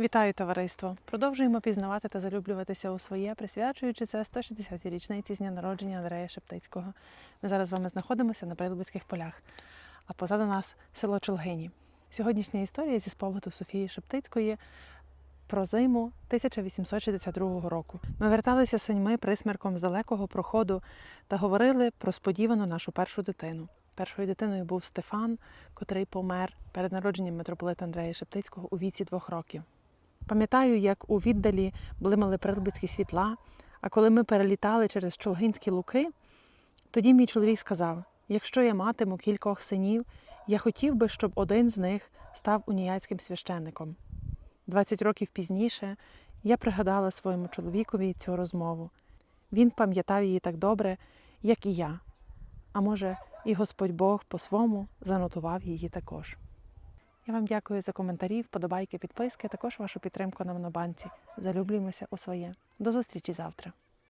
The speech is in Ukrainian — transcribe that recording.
Вітаю товариство! Продовжуємо пізнавати та залюблюватися у своє, присвячуючи це 160-й річниці з дня народження Андрея Шептицького. Ми зараз з вами знаходимося на Прилбицьких полях, а позаду нас село Чолгині. Сьогоднішня історія зі споводу Софії Шептицької про зиму 1862 року. Ми верталися саньми присмерком з далекого проходу та говорили про сподівану нашу першу дитину. Першою дитиною був Стефан, котрий помер перед народженням митрополита Андрея Шептицького у віці двох років. Пам'ятаю, як у віддалі блимали прилбицькі світла, а коли ми перелітали через Чолгинські луки, тоді мій чоловік сказав: якщо я матиму кількох синів, я хотів би, щоб один з них став уніяцьким священником. 20 років пізніше я пригадала своєму чоловікові цю розмову. Він пам'ятав її так добре, як і я. А може, і Господь Бог по-свому занотував її також. Я вам дякую за коментарі, вподобайки, підписки, а також вашу підтримку на Монобанці. Залюблюємося у своє. До зустрічі завтра.